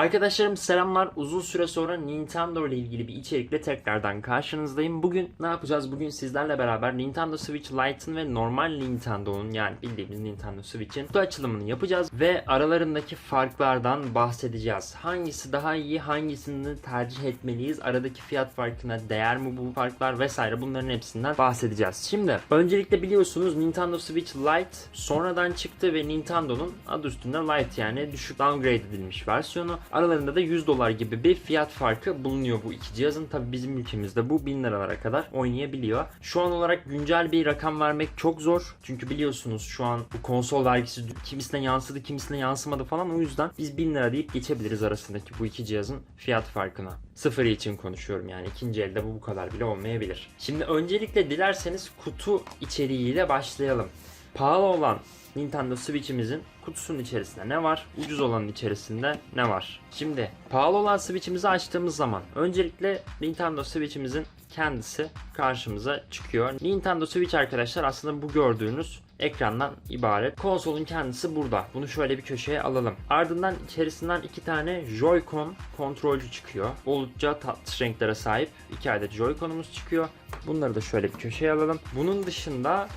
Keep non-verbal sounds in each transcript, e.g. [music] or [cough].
Arkadaşlarım selamlar. Uzun süre sonra Nintendo ile ilgili bir içerikle tekrardan karşınızdayım. Bugün ne yapacağız? Bugün sizlerle beraber Nintendo Switch Lite'ın ve normal Nintendo'nun yani bildiğimiz Nintendo Switch'in kutu açılımını yapacağız ve aralarındaki farklardan bahsedeceğiz. Hangisi daha iyi, hangisini tercih etmeliyiz? Aradaki fiyat farkına değer mi bu farklar vesaire bunların hepsinden bahsedeceğiz. Şimdi öncelikle biliyorsunuz Nintendo Switch Lite sonradan çıktı ve Nintendo'nun adı üstünde Lite yani düşük downgrade edilmiş versiyonu. Aralarında da 100 dolar gibi bir fiyat farkı bulunuyor bu iki cihazın. Tabi bizim ülkemizde bu 1000 liralara kadar oynayabiliyor. Şu an olarak güncel bir rakam vermek çok zor. Çünkü biliyorsunuz şu an bu konsol vergisi kimisine yansıdı kimisine yansımadı falan. O yüzden biz 1000 lira deyip geçebiliriz arasındaki bu iki cihazın fiyat farkına. Sıfır için konuşuyorum yani ikinci elde bu bu kadar bile olmayabilir. Şimdi öncelikle dilerseniz kutu içeriğiyle başlayalım. Pahalı olan Nintendo Switch'imizin kutusunun içerisinde ne var? Ucuz olanın içerisinde ne var? Şimdi pahalı olan Switch'imizi açtığımız zaman öncelikle Nintendo Switch'imizin kendisi karşımıza çıkıyor. Nintendo Switch arkadaşlar aslında bu gördüğünüz ekrandan ibaret. Konsolun kendisi burada. Bunu şöyle bir köşeye alalım. Ardından içerisinden iki tane Joy-Con kontrolcü çıkıyor. Oldukça tatlış renklere sahip iki adet Joy-Con'umuz çıkıyor. Bunları da şöyle bir köşeye alalım. Bunun dışında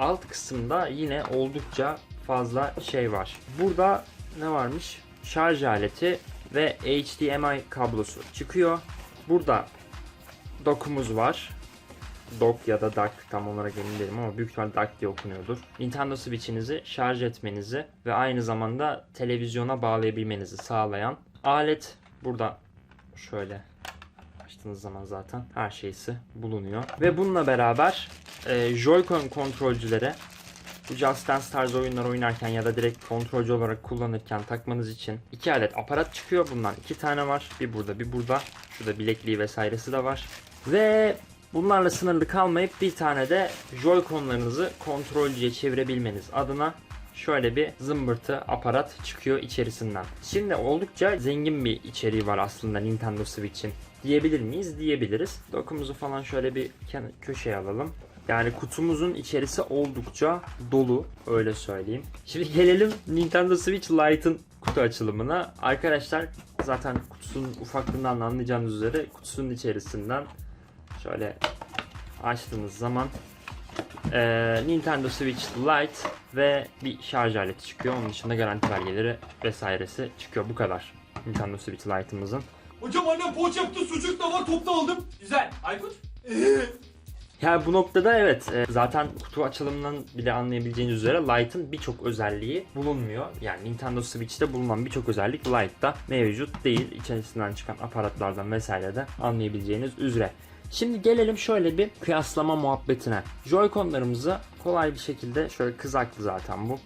alt kısımda yine oldukça fazla şey var. Burada ne varmış? Şarj aleti ve HDMI kablosu çıkıyor. Burada dokumuz var. Dock ya da dock tam olarak emin değilim ama büyük ihtimal dock diye okunuyordur. Nintendo Switch'inizi şarj etmenizi ve aynı zamanda televizyona bağlayabilmenizi sağlayan alet burada şöyle açtığınız zaman zaten her şeysi bulunuyor. Ve bununla beraber e, Joy-Con kontrolcülere bu Just Dance tarzı oyunlar oynarken ya da direkt kontrolcü olarak kullanırken takmanız için iki adet aparat çıkıyor. Bundan iki tane var. Bir burada bir burada. Şurada bilekliği vesairesi de var. Ve bunlarla sınırlı kalmayıp bir tane de Joy-Con'larınızı kontrolcüye çevirebilmeniz adına şöyle bir zımbırtı aparat çıkıyor içerisinden. Şimdi oldukça zengin bir içeriği var aslında Nintendo Switch'in. Diyebilir miyiz? Diyebiliriz. Dokumuzu falan şöyle bir köşeye alalım. Yani kutumuzun içerisi oldukça dolu öyle söyleyeyim. Şimdi gelelim Nintendo Switch Lite'ın kutu açılımına. Arkadaşlar zaten kutusunun ufaklığından anlayacağınız üzere kutusunun içerisinden şöyle açtığımız zaman eee, Nintendo Switch Lite ve bir şarj aleti çıkıyor. Onun dışında garanti belgeleri vesairesi çıkıyor. Bu kadar Nintendo Switch Lite'ımızın. Hocam annem poğaça yaptı sucuk da var topta aldım. Güzel. Aykut? [laughs] Yani bu noktada evet e, zaten kutu açılımından bile anlayabileceğiniz üzere Lite'ın birçok özelliği bulunmuyor. Yani Nintendo Switch'te bulunan birçok özellik Lite'da mevcut değil. İçerisinden çıkan aparatlardan vesaire de anlayabileceğiniz üzere. Şimdi gelelim şöyle bir kıyaslama muhabbetine. Joy-Con'larımızı kolay bir şekilde şöyle kızaklı zaten bu.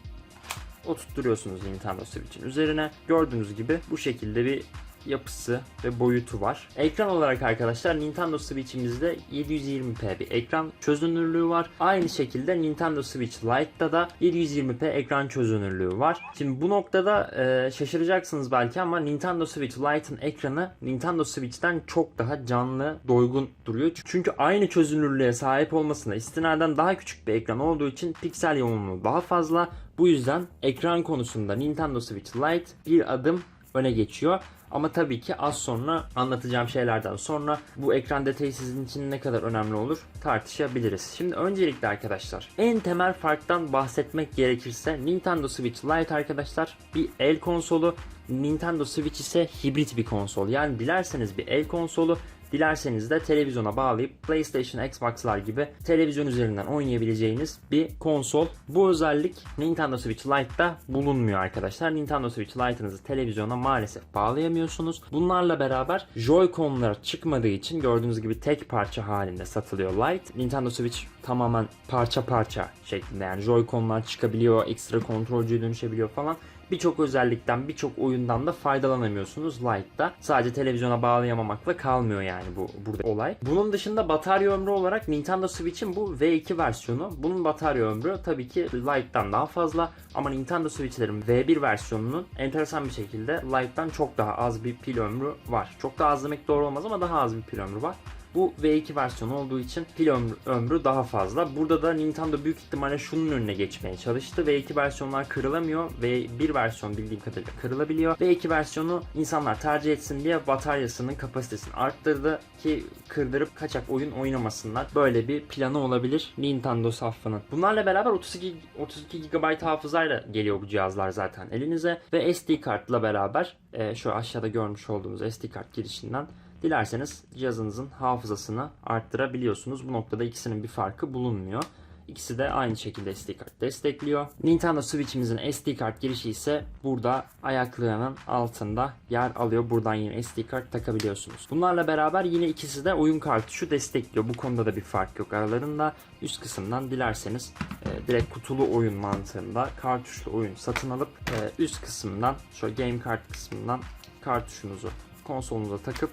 Oturtturuyorsunuz Nintendo Switch'in üzerine. Gördüğünüz gibi bu şekilde bir yapısı ve boyutu var. Ekran olarak arkadaşlar Nintendo Switch'imizde 720p bir ekran çözünürlüğü var. Aynı şekilde Nintendo Switch Lite'da da 720p ekran çözünürlüğü var. Şimdi bu noktada e, şaşıracaksınız belki ama Nintendo Switch Lite'ın ekranı Nintendo Switch'ten çok daha canlı, doygun duruyor. Çünkü aynı çözünürlüğe sahip olmasına istinaden daha küçük bir ekran olduğu için piksel yoğunluğu daha fazla. Bu yüzden ekran konusunda Nintendo Switch Lite bir adım öne geçiyor. Ama tabii ki az sonra anlatacağım şeylerden sonra bu ekran detayı sizin için ne kadar önemli olur tartışabiliriz. Şimdi öncelikle arkadaşlar en temel farktan bahsetmek gerekirse Nintendo Switch Lite arkadaşlar bir el konsolu Nintendo Switch ise hibrit bir konsol. Yani dilerseniz bir el konsolu Dilerseniz de televizyona bağlayıp PlayStation, Xbox'lar gibi televizyon üzerinden oynayabileceğiniz bir konsol. Bu özellik Nintendo Switch Lite'da bulunmuyor arkadaşlar. Nintendo Switch Lite'ınızı televizyona maalesef bağlayamıyorsunuz. Bunlarla beraber Joy-Con'lar çıkmadığı için gördüğünüz gibi tek parça halinde satılıyor Lite. Nintendo Switch tamamen parça parça şeklinde yani Joy-Con'lar çıkabiliyor, ekstra kontrolcüye dönüşebiliyor falan birçok özellikten, birçok oyundan da faydalanamıyorsunuz Lite'da. Sadece televizyona bağlayamamakla kalmıyor yani bu burada olay. Bunun dışında batarya ömrü olarak Nintendo Switch'in bu V2 versiyonu. Bunun batarya ömrü tabii ki Lite'dan daha fazla ama Nintendo Switch'lerin V1 versiyonunun enteresan bir şekilde Lite'dan çok daha az bir pil ömrü var. Çok daha az demek doğru olmaz ama daha az bir pil ömrü var. Bu V2 versiyonu olduğu için pil ömrü, ömrü daha fazla. Burada da Nintendo büyük ihtimalle şunun önüne geçmeye çalıştı. V2 versiyonlar kırılamıyor. V1 versiyon bildiğim kadarıyla kırılabiliyor. V2 versiyonu insanlar tercih etsin diye bataryasının kapasitesini arttırdı ki kırdırıp kaçak oyun oynamasınlar. Böyle bir planı olabilir Nintendo safının. Bunlarla beraber 32 32 GB hafızayla geliyor bu cihazlar zaten elinize ve SD kartla beraber e, şu aşağıda görmüş olduğunuz SD kart girişinden dilerseniz cihazınızın hafızasını arttırabiliyorsunuz. Bu noktada ikisinin bir farkı bulunmuyor. İkisi de aynı şekilde SD kart destekliyor. Nintendo Switch'imizin SD kart girişi ise burada ayaklığının altında yer alıyor. Buradan yine SD kart takabiliyorsunuz. Bunlarla beraber yine ikisi de oyun kartuşu destekliyor. Bu konuda da bir fark yok aralarında. Üst kısımdan dilerseniz e, direkt kutulu oyun mantığında kartuşlu oyun satın alıp e, üst kısımdan şöyle game kart kısmından kartuşunuzu konsolunuza takıp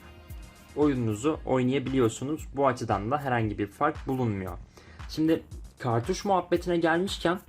oyununuzu oynayabiliyorsunuz. Bu açıdan da herhangi bir fark bulunmuyor. Şimdi kartuş muhabbetine gelmişken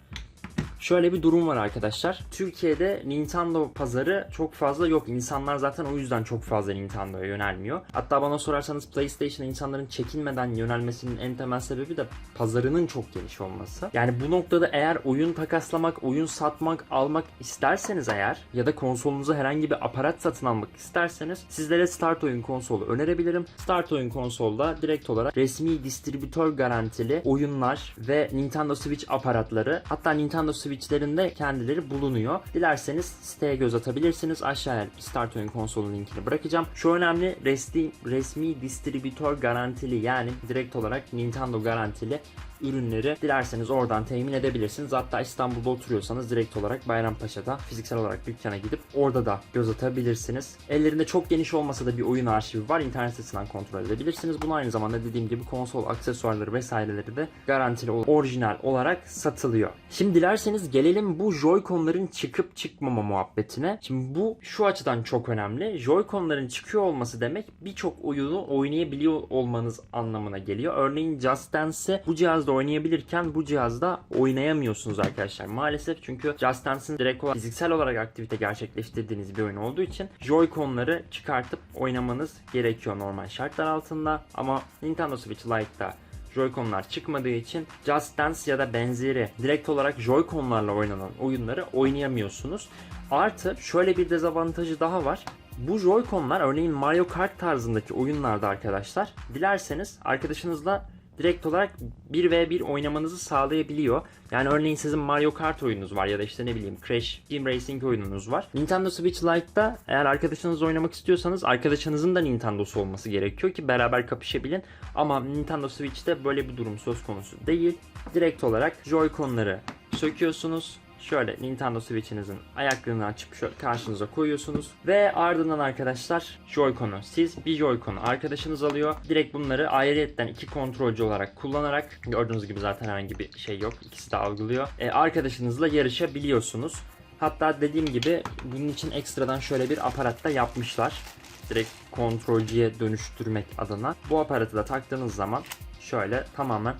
şöyle bir durum var arkadaşlar. Türkiye'de Nintendo pazarı çok fazla yok. İnsanlar zaten o yüzden çok fazla Nintendo'ya yönelmiyor. Hatta bana sorarsanız PlayStation'a insanların çekinmeden yönelmesinin en temel sebebi de pazarının çok geniş olması. Yani bu noktada eğer oyun takaslamak, oyun satmak, almak isterseniz eğer ya da konsolunuza herhangi bir aparat satın almak isterseniz sizlere Start Oyun konsolu önerebilirim. Start Oyun konsolda direkt olarak resmi distribütör garantili oyunlar ve Nintendo Switch aparatları hatta Nintendo Switch'lerinde kendileri bulunuyor. Dilerseniz siteye göz atabilirsiniz. Aşağıya Start Oyun konsolu linkini bırakacağım. Şu önemli resmi, resmi distribütör garantili yani direkt olarak Nintendo garantili ürünleri dilerseniz oradan temin edebilirsiniz. Hatta İstanbul'da oturuyorsanız direkt olarak Bayrampaşa'da fiziksel olarak dükkana gidip orada da göz atabilirsiniz. Ellerinde çok geniş olmasa da bir oyun arşivi var. İnternet sitesinden kontrol edebilirsiniz. Bunu aynı zamanda dediğim gibi konsol aksesuarları vesaireleri de garantili orijinal olarak satılıyor. Şimdi dilerseniz gelelim bu Joy-Con'ların çıkıp çıkmama muhabbetine. Şimdi bu şu açıdan çok önemli. Joy-Con'ların çıkıyor olması demek birçok oyunu oynayabiliyor olmanız anlamına geliyor. Örneğin Just Dance'i bu cihazda oynayabilirken bu cihazda oynayamıyorsunuz arkadaşlar. Maalesef çünkü Just Dance'in direkt olarak fiziksel olarak aktivite gerçekleştirdiğiniz bir oyun olduğu için Joy-Con'ları çıkartıp oynamanız gerekiyor normal şartlar altında. Ama Nintendo Switch Lite'da Joy-Con'lar çıkmadığı için Just Dance ya da benzeri direkt olarak Joy-Con'larla oynanan oyunları oynayamıyorsunuz. Artı şöyle bir dezavantajı daha var. Bu Joy-Con'lar örneğin Mario Kart tarzındaki oyunlarda arkadaşlar dilerseniz arkadaşınızla direkt olarak 1v1 oynamanızı sağlayabiliyor. Yani örneğin sizin Mario Kart oyununuz var ya da işte ne bileyim Crash Team Racing oyununuz var. Nintendo Switch Lite'da eğer arkadaşınızla oynamak istiyorsanız arkadaşınızın da Nintendo'su olması gerekiyor ki beraber kapışabilin. Ama Nintendo Switch'te böyle bir durum söz konusu değil. Direkt olarak Joy-Con'ları söküyorsunuz. Şöyle Nintendo Switch'inizin ayaklığını açıp şöyle karşınıza koyuyorsunuz. Ve ardından arkadaşlar Joy-Con'u siz bir Joy-Con'u arkadaşınız alıyor. Direkt bunları ayrıyetten iki kontrolcü olarak kullanarak gördüğünüz gibi zaten herhangi bir şey yok. İkisi de algılıyor. E, arkadaşınızla yarışabiliyorsunuz. Hatta dediğim gibi bunun için ekstradan şöyle bir aparat da yapmışlar. Direkt kontrolcüye dönüştürmek adına. Bu aparatı da taktığınız zaman şöyle tamamen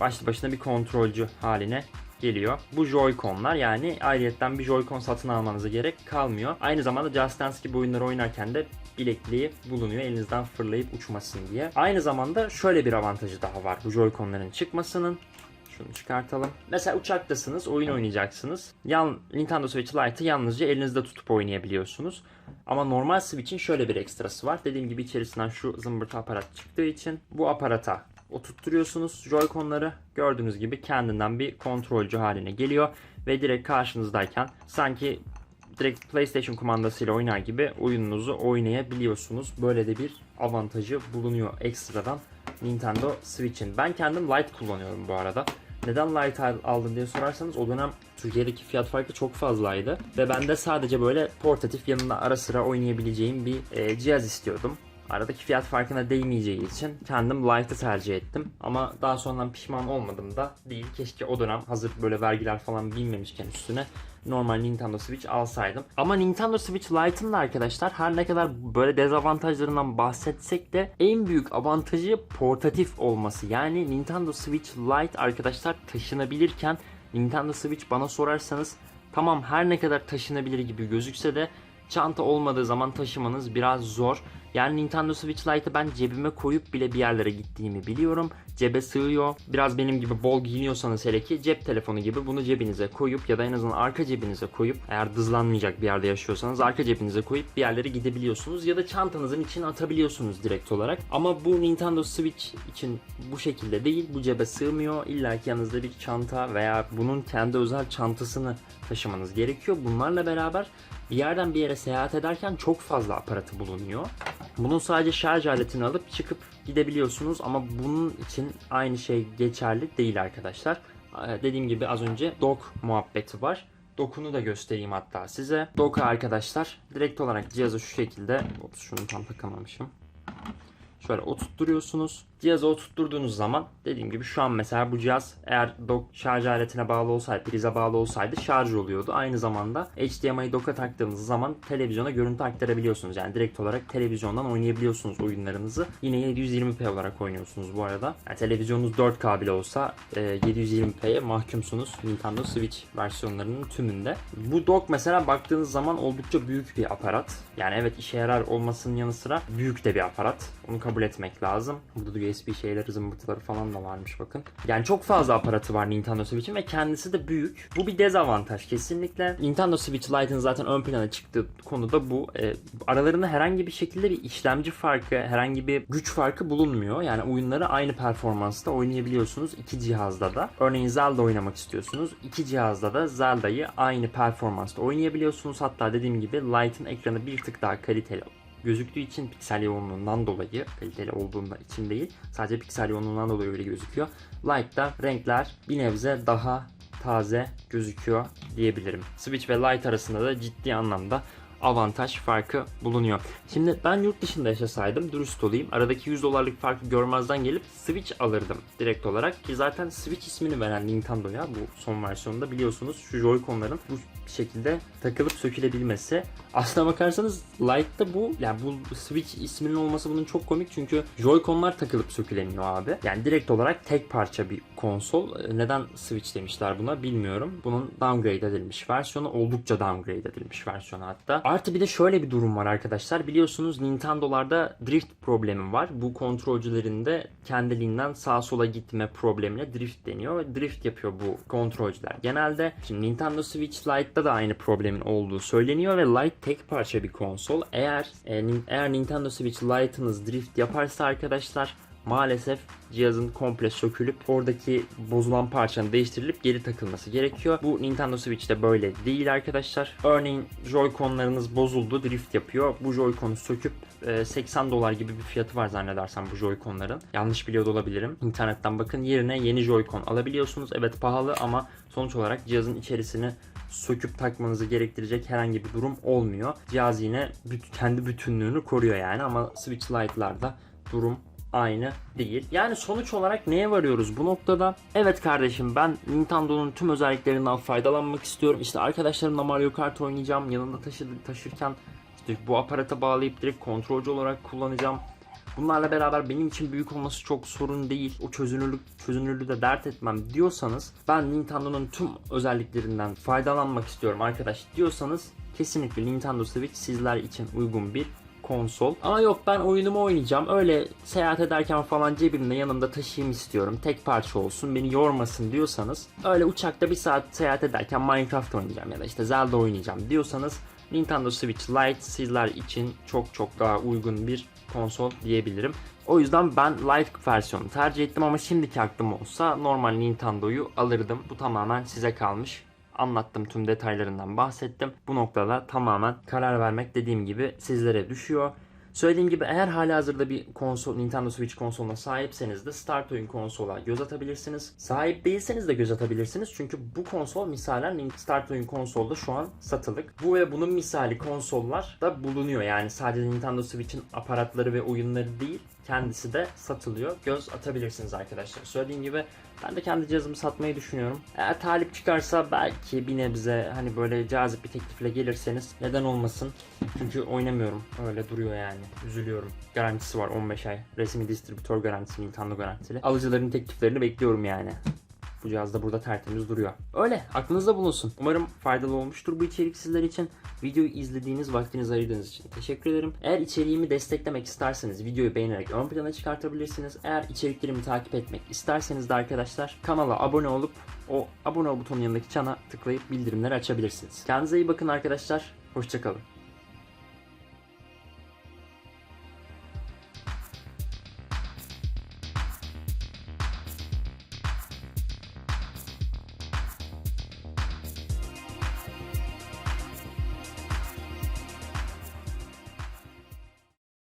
başlı başına bir kontrolcü haline geliyor. Bu Joy-Con'lar yani ayrıyetten bir Joy-Con satın almanıza gerek kalmıyor. Aynı zamanda Just Dance gibi oyunları oynarken de bilekliği bulunuyor elinizden fırlayıp uçmasın diye. Aynı zamanda şöyle bir avantajı daha var bu Joy-Con'ların çıkmasının. Şunu çıkartalım. Mesela uçaktasınız, oyun oynayacaksınız. Yan, Nintendo Switch Lite'ı yalnızca elinizde tutup oynayabiliyorsunuz. Ama normal Switch'in şöyle bir ekstrası var. Dediğim gibi içerisinden şu zımbırtı aparat çıktığı için bu aparata oturtturuyorsunuz Joy-Con'ları. Gördüğünüz gibi kendinden bir kontrolcü haline geliyor. Ve direkt karşınızdayken sanki direkt PlayStation kumandasıyla oynar gibi oyununuzu oynayabiliyorsunuz. Böyle de bir avantajı bulunuyor ekstradan Nintendo Switch'in. Ben kendim Lite kullanıyorum bu arada. Neden Lite al- aldın diye sorarsanız o dönem Türkiye'deki fiyat farkı çok fazlaydı. Ve ben de sadece böyle portatif yanında ara sıra oynayabileceğim bir e, cihaz istiyordum. Aradaki fiyat farkına değmeyeceği için kendim Lite'ı tercih ettim. Ama daha sonradan pişman olmadım da değil. Keşke o dönem hazır böyle vergiler falan binmemişken üstüne normal Nintendo Switch alsaydım. Ama Nintendo Switch Lite'ın da arkadaşlar her ne kadar böyle dezavantajlarından bahsetsek de en büyük avantajı portatif olması. Yani Nintendo Switch Lite arkadaşlar taşınabilirken Nintendo Switch bana sorarsanız tamam her ne kadar taşınabilir gibi gözükse de çanta olmadığı zaman taşımanız biraz zor. Yani Nintendo Switch Lite'ı ben cebime koyup bile bir yerlere gittiğimi biliyorum. Cebe sığıyor. Biraz benim gibi bol giyiniyorsanız hele ki cep telefonu gibi bunu cebinize koyup ya da en azından arka cebinize koyup eğer dızlanmayacak bir yerde yaşıyorsanız arka cebinize koyup bir yerlere gidebiliyorsunuz ya da çantanızın içine atabiliyorsunuz direkt olarak. Ama bu Nintendo Switch için bu şekilde değil. Bu cebe sığmıyor. İlla ki yanınızda bir çanta veya bunun kendi özel çantasını taşımanız gerekiyor. Bunlarla beraber bir yerden bir yere seyahat ederken çok fazla aparatı bulunuyor. Bunun sadece şarj aletini alıp çıkıp gidebiliyorsunuz ama bunun için aynı şey geçerli değil arkadaşlar. Ee, Dediğim gibi az önce dock muhabbeti var. Dock'unu da göstereyim hatta size. Dock'a arkadaşlar direkt olarak cihazı şu şekilde, ops şunu tam takamamışım. Şöyle oturtturuyorsunuz. Cihazı oturtturduğunuz zaman dediğim gibi şu an mesela bu cihaz eğer dock şarj aletine bağlı olsaydı, prize bağlı olsaydı şarj oluyordu. Aynı zamanda HDMI dock'a taktığınız zaman televizyona görüntü aktarabiliyorsunuz. Yani direkt olarak televizyondan oynayabiliyorsunuz oyunlarınızı. Yine 720p olarak oynuyorsunuz bu arada. Yani televizyonunuz 4K bile olsa e, 720p'ye mahkumsunuz Nintendo Switch versiyonlarının tümünde. Bu dock mesela baktığınız zaman oldukça büyük bir aparat. Yani evet işe yarar olmasının yanı sıra büyük de bir aparat. Onu kabul etmek lazım. Burada da USB şeyleri, zımbırtıları falan da varmış bakın. Yani çok fazla aparatı var Nintendo Switch'in ve kendisi de büyük. Bu bir dezavantaj kesinlikle. Nintendo Switch Lite'ın zaten ön plana çıktığı konu da bu. E, aralarında herhangi bir şekilde bir işlemci farkı, herhangi bir güç farkı bulunmuyor. Yani oyunları aynı performansta oynayabiliyorsunuz iki cihazda da. Örneğin Zelda oynamak istiyorsunuz. İki cihazda da Zelda'yı aynı performansta oynayabiliyorsunuz. Hatta dediğim gibi Lite'ın ekranı bir tık daha kaliteli gözüktüğü için piksel yoğunluğundan dolayı kaliteli olduğunda için değil sadece piksel yoğunluğundan dolayı öyle gözüküyor. Lite'da renkler bir nebze daha taze gözüküyor diyebilirim. Switch ve Lite arasında da ciddi anlamda avantaj farkı bulunuyor. Şimdi ben yurt dışında yaşasaydım dürüst olayım. Aradaki 100 dolarlık farkı görmezden gelip Switch alırdım direkt olarak. Ki zaten Switch ismini veren Nintendo'ya bu son versiyonda biliyorsunuz şu Joy-Con'ların bu şekilde takılıp sökülebilmesi. Aslına bakarsanız Lite'da bu yani bu Switch isminin olması bunun çok komik çünkü Joy-Con'lar takılıp sökülemiyor abi. Yani direkt olarak tek parça bir konsol. Ee, Neden Switch demişler buna bilmiyorum. Bunun downgrade edilmiş versiyonu oldukça downgrade edilmiş versiyonu hatta. Artı bir de şöyle bir durum var arkadaşlar. Biliyorsunuz Nintendo'larda drift problemi var. Bu kontrolcülerin de kendiliğinden sağa sola gitme problemine drift deniyor. Drift yapıyor bu kontrolcüler. Genelde şimdi Nintendo Switch Lite'da da aynı problemin olduğu söyleniyor ve Lite tek parça bir konsol. Eğer e, eğer Nintendo Switch Lite'ınız drift yaparsa arkadaşlar maalesef cihazın komple sökülüp oradaki bozulan parçanın değiştirilip geri takılması gerekiyor. Bu Nintendo Switch'te böyle değil arkadaşlar. Örneğin Joy-Con'larınız bozuldu, drift yapıyor. Bu Joy-Con'u söküp e, 80 dolar gibi bir fiyatı var zannedersem bu Joy-Con'ların. Yanlış biliyor da olabilirim. İnternetten bakın yerine yeni Joy-Con alabiliyorsunuz. Evet pahalı ama sonuç olarak cihazın içerisini söküp takmanızı gerektirecek herhangi bir durum olmuyor. Cihaz yine kendi bütünlüğünü koruyor yani ama Switch Lite'larda durum aynı değil. Yani sonuç olarak neye varıyoruz bu noktada? Evet kardeşim ben Nintendo'nun tüm özelliklerinden faydalanmak istiyorum. İşte arkadaşlarımla Mario Kart oynayacağım. Yanında taşı taşırken işte bu aparata bağlayıp direkt kontrolcü olarak kullanacağım. Bunlarla beraber benim için büyük olması çok sorun değil. O çözünürlük çözünürlüğü de dert etmem diyorsanız ben Nintendo'nun tüm özelliklerinden faydalanmak istiyorum arkadaş diyorsanız kesinlikle Nintendo Switch sizler için uygun bir konsol. Ama yok ben oyunumu oynayacağım. Öyle seyahat ederken falan cebimde yanımda taşıyayım istiyorum. Tek parça olsun beni yormasın diyorsanız öyle uçakta bir saat seyahat ederken Minecraft oynayacağım ya da işte Zelda oynayacağım diyorsanız Nintendo Switch Lite sizler için çok çok daha uygun bir konsol diyebilirim. O yüzden ben Lite versiyonu tercih ettim ama şimdiki aklım olsa normal Nintendo'yu alırdım. Bu tamamen size kalmış. Anlattım tüm detaylarından bahsettim. Bu noktada tamamen karar vermek dediğim gibi sizlere düşüyor. Söylediğim gibi eğer hala hazırda bir konsol, Nintendo Switch konsoluna sahipseniz de Start Oyun konsola göz atabilirsiniz. Sahip değilseniz de göz atabilirsiniz. Çünkü bu konsol misalen Start Oyun konsolda şu an satılık. Bu ve bunun misali konsollar da bulunuyor. Yani sadece Nintendo Switch'in aparatları ve oyunları değil kendisi de satılıyor. Göz atabilirsiniz arkadaşlar. Söylediğim gibi ben de kendi cihazımı satmayı düşünüyorum. Eğer talip çıkarsa belki bir nebze hani böyle cazip bir teklifle gelirseniz neden olmasın. Çünkü oynamıyorum. Öyle duruyor yani. Üzülüyorum. Garantisi var 15 ay. Resmi distribütör garantisi, Nintendo garantili. Alıcıların tekliflerini bekliyorum yani. Bu cihaz da burada tertemiz duruyor. Öyle aklınızda bulunsun. Umarım faydalı olmuştur bu içerik sizler için. Videoyu izlediğiniz vaktinizi ayırdığınız için teşekkür ederim. Eğer içeriğimi desteklemek isterseniz videoyu beğenerek ön plana çıkartabilirsiniz. Eğer içeriklerimi takip etmek isterseniz de arkadaşlar kanala abone olup o abone ol butonun yanındaki çana tıklayıp bildirimleri açabilirsiniz. Kendinize iyi bakın arkadaşlar. Hoşçakalın.